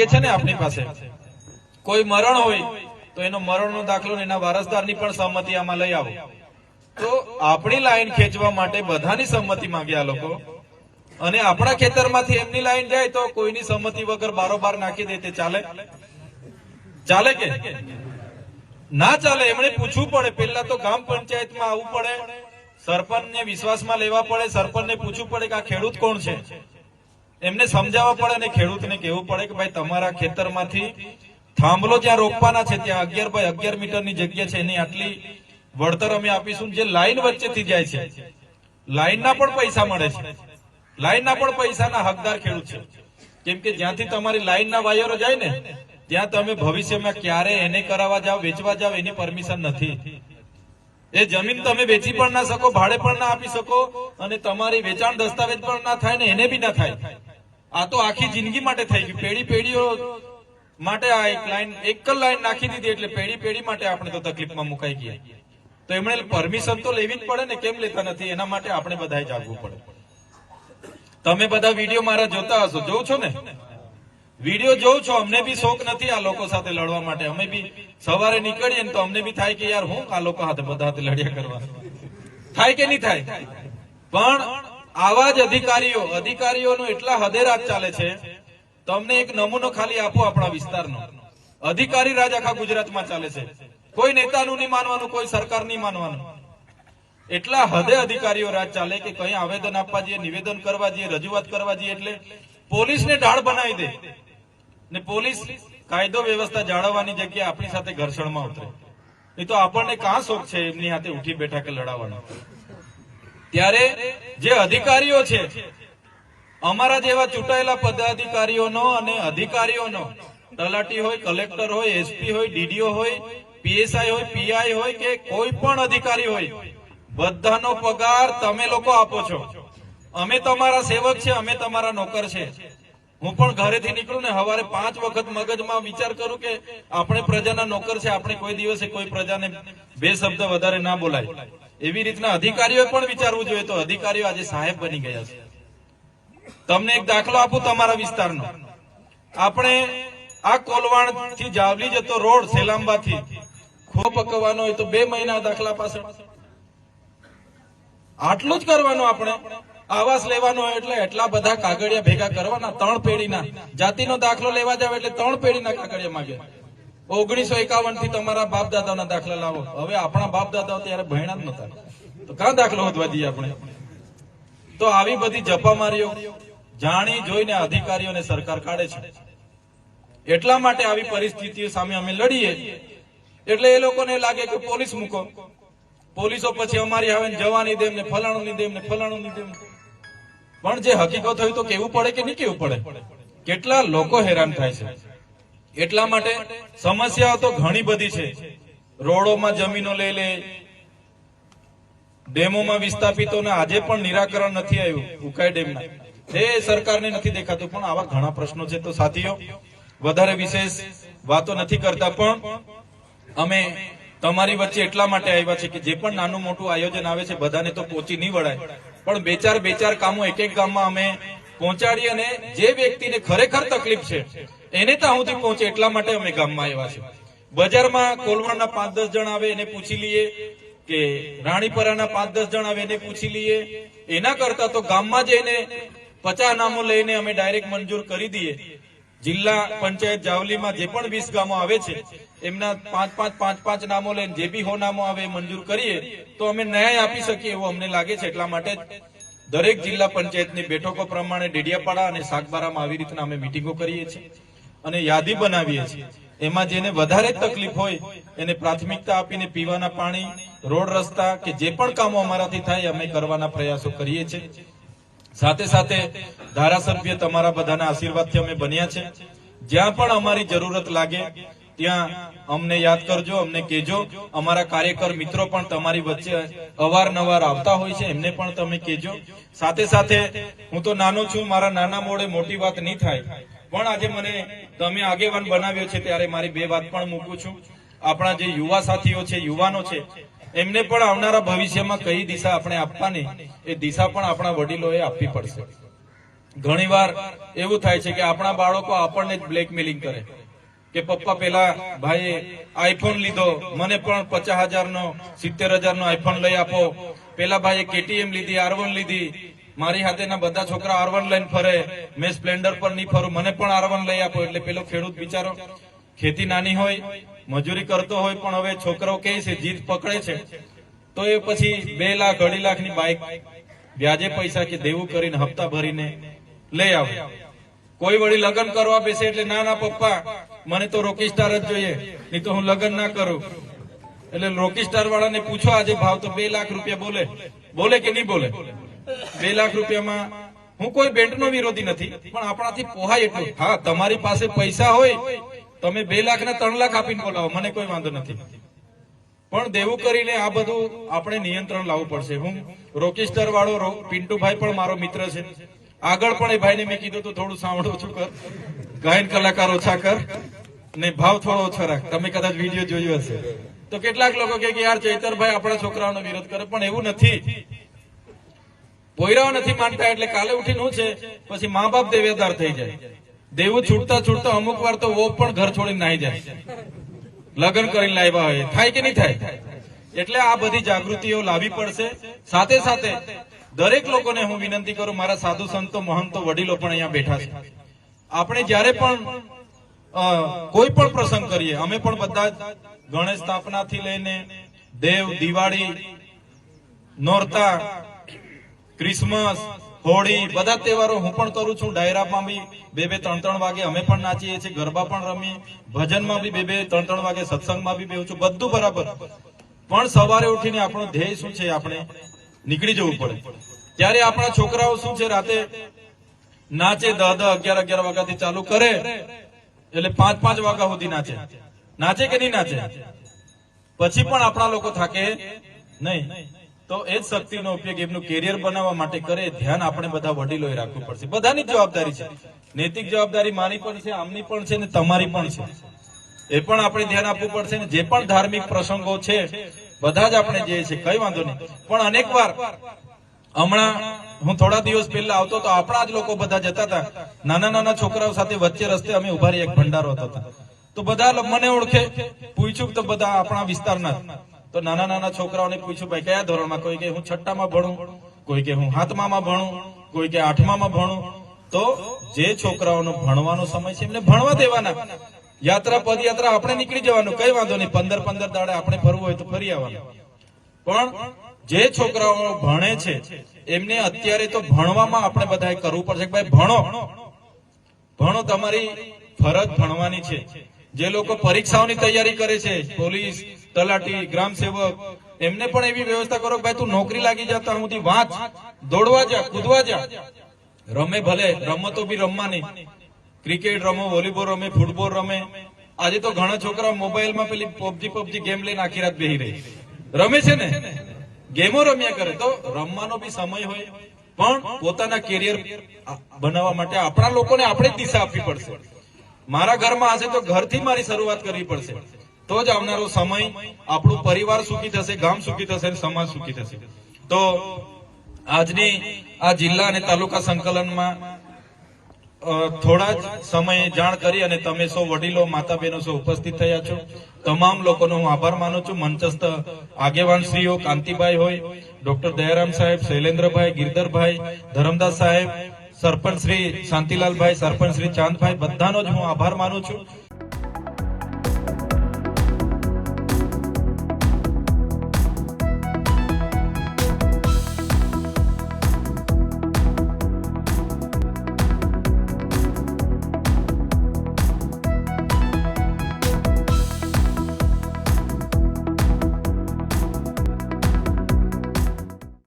માંગે છે ને આપણી પાસે? કોઈ મરણ હોય, તો એનો મરણનો દાખલો એના વારસદારની પણ સંમતિ આમાં લઈ આવો. તો આપણી લાઈન ખેંચવા માટે બધાની સંમતિ માંગ્યા લોકો. અને આપણા ખેતરમાંથી એમની લાઈન જાય તો કોઈની સંમતિ વગર બારોબાર નાખી દે તે ચાલે? ચાલે કે? ના ચાલે, એમણે પૂછવું પડે. પેલા તો ગામ પંચાયતમાં આવવું પડે. સરપંચને વિશ્વાસમાં લેવા પડે. સરપંચને પૂછવું પડે કે આ ખેડૂત કોણ છે? એમને સમજાવવા પડે અને ખેડૂતને કહેવું પડે કે ભાઈ તમારા ખેતરમાંથી થાંભલો જ્યાં રોપવાના છે, ત્યાં અગિયાર બાય અગિયાર મીટરની જગ્યા છે, એની આટલી વળતર અમે આપીશું જે લાઈન વચ્ચેથી જાય છે. લાઈનના પણ પૈસા મળે છે. લાઈનના પણ પૈસાના હકદાર ખેડૂત છે. કેમ કે જ્યાંથી તમારી લાઈનના વાયરો જાય ને, ત્યાં તમે ભવિષ્યમાં ક્યારે એને કરાવવા જાઓ, વેચવા જાઓ, એની પરમિશન નથી. એ જમીન તમે વેચી પણ ના શકો, ભાડે પણ ના આપી શકો અને તમારી વેચાણ દસ્તાવેજ પણ ના થાય ને, એને બી ના થાય. આ તો આખી જિંદગી માટે થઈ ગયું. પેઢી પેઢીઓ માટે આ એક લાઈન, એક જ લાઈન નાખી દીધી એટલે પેઢી પેઢી માટે આપણે તો તકલીફમાં મુકાઈ ગયા. તો એમણે પરમિશન તો લેવી જ પડે ને, કેમ લેતા નથી? એના માટે આપણે બધાએ જાગવું પડે. તમે બધા વીડિયો મારા જોતા હશો. જોઉં છો ને? વીડિયો જોઉં છો. અમને બી શોખ નથી આ લોકો સાથે લડવા માટે. અમે બી સવારે નીકળીએ ને તો અમને બી થાય કે યાર હું આ લોકો સાથે બધા હાથે લડ્યા કરવા. થાય કે નહીં થાય? પણ આવા જ અધિકારીઓ, અધિકારીઓનો એટલા હદે રાજ ચાલે છે, તમને એક નમૂનો ખાલી આપો આપણા વિસ્તારનો. અધિકારી રાજ આખા ગુજરાતમાં ચાલે છે. કોઈ નેતાનું નહીં માનવાનું, કોઈ સરકાર નહીં માનવાનું. એટલા હદે અધિકારીઓ રાજ ચાલે કે કઈ આવેદન આપવા જઈએ, નિવેદન કરવા જઈએ, રજૂઆત કરવા જઈએ એટલે પોલીસને ઢાળ બનાવી દે. ને પોલીસ કાયદો વ્યવસ્થા જાળવવાની જગ્યાએ આપણી સાથે ઘર્ષણમાં ઉતરે. એ તો આપણને કાં શોખ છે, એમની હાથે ઉઠી બેઠા કે લડાવવાનો. ત્યારે જે અધિકારીઓ છે, અમારા જેવા ચૂંટાયેલા પદાધિકારીઓનો અને અધિકારીઓનો, તલાટી હોય, કલેક્ટર હોય, એસપી હોય, ડીડીઓ હોય, પીએસઆઈ હોય, પીઆઈ હોય કે કોઈ પણ અધિકારી હોય, બધાનો પગાર તમે લોકો આપો છો. અમે તમારા સેવક છે, અમે તમારા નોકર છે. હું પણ ઘરેથી નીકળું ને સવારે પાંચ વખત મગજમાં વિચાર કરું કે આપણે પ્રજાના નોકર છે, આપણે કોઈ દિવસે કોઈ પ્રજાને બે શબ્દ વધારે ના બોલાય. એવી રીતના અધિકારીઓ પણ વિચારવું જોઈએ તો અધિકારીઓ આજે સાહેબ બની ગયા છે. તમને એક દાખલો આપું તમારા વિસ્તારનો. આપણે આ કોલવાણથી જાવલી જતો રોડ સેલાંબાથી ખો પકવવાનો હોય તો બે મહિના દાખલા પાછળ. આટલું જ કરવાનું આપણે. આવાસ લેવાનો હોય એટલે એટલા બધા કાગળિયા ભેગા કરવાના, ત્રણ પેઢીના. જાતિનો દાખલો લેવા જાવ એટલે ત્રણ પેઢીના કાગળિયા માંગે ઓગણીસો એકાવનથી તમારા બાપ દાદાના દાખલા લાવો. હવે આપણા બાપ દાદાઓ ત્યારે ભણ્યા જ નતા તો ક્યાં દાખલો વધવા દઈએ આપણે? તો આવી બધી જપામારીઓ જાણી જોઈને અધિકારીઓને સરકાર કાઢે છે. એટલા માટે આવી પરિસ્થિતિઓ સામે અમે લડીએ. એટલે એ લોકોને લાગે કે પોલીસ મૂકો. પોલીસો પછી અમારી આવે જવાની દેમ ને ફલાણું ની દેમ ને ફલાણું ની દેમ પણ જે હકીકત હોય તો કેવું પડે કે નહીં કેવું પડે? કેટલા લોકો હેરાન થાય છે? એટલા માટે સમસ્યાઓ તો ઘણી બધી છે. રોડોમાં જમીનો લઈ લે, ડેમોમાં વિસ્થાપિતોને આજે પણ નિરાકરણ નથી આવ્યું, ઉકાઈ ડેમના. એ સરકારને નથી દેખાતું, પણ આવા ઘણા પ્રશ્નો છે તો સાથીઓ, વધારે વિશેષ વાતો નથી કરતા, પણ અમે તમારી વચ્ચે એટલા માટે આવ્યા છે કે જે પણ નાનું મોટું આયોજન આવે છે, બધાને તો પહોંચી નહીં વળાય. પણ બે ચાર બે ચાર કામો એક એક ગામમાં અમે પહોંચાડી અને જે વ્યક્તિને ખરેખર તકલીફ છે એને ત્યાં સુધી પહોંચે એટલા માટે અમે ગામમાં આવ્યા છીએ. બજારમાં કોલવાડના પાંચ દસ જણ આવે એને પૂછી લઈએ કે રાણીપરાના પાંચ દસ જણ આવે એને પૂછી લઈએ. એના કરતા તો ગામમાં જઈને પચાસ નામો લઈને અમે ડાયરેક્ટ મંજૂર કરી દઈએ. જિલ્લા પંચાયત જાવલીમાં જે પણ વીસ ગામો આવે છે, એમના પાંચ પાંચ પાંચ પાંચ નામો લઈને, જે બી હો નામો આવે મંજૂર કરીએ, તો અમે ન્યાય આપી શકીએ એવું અમને લાગે છે. એટલા માટે દરેક જિલ્લા પંચાયતની બેઠકો પ્રમાણે ડેડિયાપાડા અને સાગબારામાં આવી રીતના અમે મિટિંગો કરીએ છીએ. અને યાદી બનાવીએ છીએ. એમાં જેને વધારે તકલીફ હોય, એને પ્રાથમિકતા આપીને પીવાના પાણી, રોડ રસ્તા કે જે પણ કામો અમારાથી થાય, અમે કરવાના પ્રયાસો કરીએ છીએ. સાથે સાથે ધારાસભ્ય તમારા બધાના આશીર્વાદથી અમે બન્યા છે. જ્યાં પણ અમારી જરૂરત લાગે, ત્યાં અમને યાદ કરજો, અમને કહેજો. અમારા કાર્યકર મિત્રો પણ તમારી વચ્ચે અવારનવાર આવતા હોય છે, એમને પણ તમે કહેજો. સાથે સાથે હું તો નાનો છું, મારા નાના મોડે મોટી વાત નહીં થાય. પણ આજે મને તમે આગેવાન બનાવ્યો છે ત્યારે મારી બે વાત પણ મૂકું છું. આપણા જે યુવા સાથીઓ છે, યુવાનો છે, એમને પણ આવનારા ભવિષ્યમાં કઈ દિશા આપણે આપવાની, એ દિશા પણ આપણા વડીલોએ આપવી પડશે. ઘણીવાર એવું થાય છે કે આપણા બાળકો આપણને જ બ્લેકમેલિંગ કરે. કે પપ્પા પેલા, ભાઈએ આઈફોન લીધો, મને પણ પચાસ હજાર સિત્તેર હજાર નો આઈફોન લઈ આપો. પેલા ભાઈએ કેટીએમ લીધી આર લીધી મારી હાથેના બધા છોકરા આર લઈને ફરે. મેં સ્પ્લેન્ડર પર નહીં ફરું. મને પણ આર લઈ આપો. એટલે પેલો ખેડૂત બિચારો ખેતી નાની હોય, મજૂરી કરતો હોય, પણ હવે છોકરો કે છે જીત પકડે છે. તો એ પછી બે લાખ, અઢી લાખની બાઇક વ્યાજે પૈસા કે દેવું કરીને હપ્તા ભરીને લઈ આવે. કોઈ વળી લગ્ન કરવા બેસે એટલે, ના ના, પપ્પા, મને તો રોકી સ્ટાર જ જોઈએ. નહીં તો હું લગ્ન ના કરું. એટલે રોકી સ્ટાર વાળાને પૂછો, આજે ભાવ તો બે લાખ રૂપિયા બોલે. બોલે કે નહીં બોલે? બે લાખ રૂપિયામાં હું કોઈ બેન્ડ નો વિરોધી નથી, પણ આપણાથી પોહાય એટલું. હા, તમારી પાસે પૈસા હોય, તમે બે લાખ ને ત્રણ લાખ આપીને બોલાવો, મને કોઈ વાંધો નથી. પણ દેવું કરીને આ બધું આપણે નિયંત્રણ લાવવું પડશે. હું રોકીસ્ટર વાળો પિન્ટુભાઈ પણ મારો મિત્ર છે. આગળ પણ એ ભાઈને મેં કીધું તો, થોડું સાંભળો ઓછું કર. ગાયન કલાકાર ઓછા કર, ને ભાવ થોડો ઓછો રાખ. તમે કદાચ વીડિયો જોયો હશે. તો કેટલાક લોકો કે, યાર, ચૈતરભાઈ આપણા છોકરાઓનો વિરોધ કરે, પણ એવું નથી. પોયરાઓ નથી માનતા એટલે કાલે ઉઠીને શું છે, પછી મા બાપ દેવેદાર થઈ જાય. દેવું છૂટતા છૂટતા અમુક વાર તો વો પણ ઘર છોડીને નાઈ જાય. લગ્ન કરીને લાવ્યા હોય. થાય કે નહીં થાય? એટલે આ બધી જાગૃતિઓ લાવવી પડશે. સાથે સાથે દરેક લોકોને હું વિનંતી કરું, મારા સાધુ સંતો, મહંતો, વડીલો પણ અહીંયા બેઠા છે. આપણે જ્યારે પણ કોઈ પણ પ્રસંગ કરીએ, અમે પણ બધા ગણેશ સ્થાપનાથી લઈને દેવ, દિવાળી, નોરતા ક્રિસમસ, હોળી, બધા તહેવારો હું પણ કરું છું. ડાયરામાં બી બે બે ત્રણ ત્રણ વાગે અમે પણ નાચીએ છીએ, ગરબા પણ રમીએ. ભજનમાં બી બે બે ત્રણ ત્રણ વાગે સત્સંગમાં બી બેહું છું. બધું બરાબર. પણ સવારે ઉઠીને આપણો ધ્યેય શું છે આપણે નીકળી જવું પડે. ત્યારે આપણા છોકરાઓ શું છે, રાતે નાચે દહ દહ અગિયાર અગિયાર વાગ્યાથી ચાલુ કરે. એટલે પાંચ પાંચ વાગ્યા સુધી નાચે. નાચે કે નહીં નાચે? પછી પણ આપણા લોકો થાકે નહીં. તો એ જ શક્તિનો ઉપયોગ એમનું કેરિયર બનાવવા માટે કરે, ધ્યાન આપણે બધા વડીલોએ રાખવું પડશે. બધાની જવાબદારી છે. નૈતિક જવાબદારી મારી પણ છે, આમની પણ છે ને તમારી પણ છે. એ પણ આપણે ધ્યાન આપવું પડશે ને જે પણ ધાર્મિક પ્રસંગો છે, બધા જ આપણે જે છે, કઈ વાંધો નહીં. પણ અનેક વાર, હમણાં હું થોડા દિવસ પહેલા આવતો તો આપણા જ લોકો બધા જતા હતા. નાના નાના છોકરાઓ સાથે વચ્ચે રસ્તે અમે ઊભા રહી એક ભંડારો હતો તો બધા મને ઓળખે, પૂછ્યું તો બધા આપણા વિસ્તારના. તો નાના નાના છોકરાઓને પૂછ્યું, ભાઈ, કયા ધોરણમાં? કોઈ કે હું છઠ્ઠામાં ભણું, કોઈ કે હું હાથમામાં ભણું, કોઈ કે આઠમામાં ભણું. તો જે છોકરાઓનો ભણવાનો સમય છે, એમને ભણવા દેવાના. યાત્રા પદયાત્રા આપણે નીકળી જવાનું. કઈ વાંધો નહીં. પંદર પંદર દાડે આપણે ફરવું હોય તો ફરી આવવાનું. પણ જે છોકરાઓ ભણે છે, એમને અત્યારે તો ભણવામાં આપણે બધાએ કરવું પડશે ભાઈ, ભણો. ભણો તમારી ફરજ ભણવાની છે. જે લોકો પરીક્ષાઓની તૈયારી કરે છે, પોલીસ, તલાટી, ગ્રામ સેવક, એમને પણ એવી વ્યવસ્થા કરો ભાઈ તું નોકરી લાગી જતા સુધી વાંચ, દોડવા જા, કૂદવા જા. રમે ભલે રમતો બી રમવાની. ક્રિકેટ રમો, વોલીબોલ રમે, ફૂટબોલ રમે. આજે તો ઘણા છોકરા મોબાઈલમાં પેલી પબજી પબજી ગેમ લઈને આખી રાત બેહી રહી રમે છે ને? ગેમો રમ્યા કરે. તો રમવાનો બી સમય હોય. પણ પોતાના કેરિયર બનાવવા માટે આપણા લોકોને આપણે જ દિશા આપવી પડશે. મારા ઘરમાં હશે તો ઘરથી મારી શરૂઆત કરવી પડશે. તો જ આવનારો સમય આપણું પરિવાર સુખી થશે, ગામ સુખી થશે સમાજ સુખી થશે. તો આજની આ જિલ્લા અને તાલુકા સંકલનમાં થોડા જ સમયે જાણ કરી અને તમે સૌ વડીલો માતા બહેનો સૌ ઉપસ્થિત થયા છો. તમામ લોકોનો હું આભાર માનું છું. મંચસ્થ આગેવાન શ્રીઓ કાંતિભાઈ હોય, ડોક્ટર દયારામ સાહેબ, શૈલેન્દ્રભાઈ, ગિરધરભાઈ, ધરમદાસ સાહેબ સરપંચ શ્રી શાંતિલાલભાઈ સરપંચ શ્રી ચાંદભાઈ બધાનો જ હું આભાર માનું છું.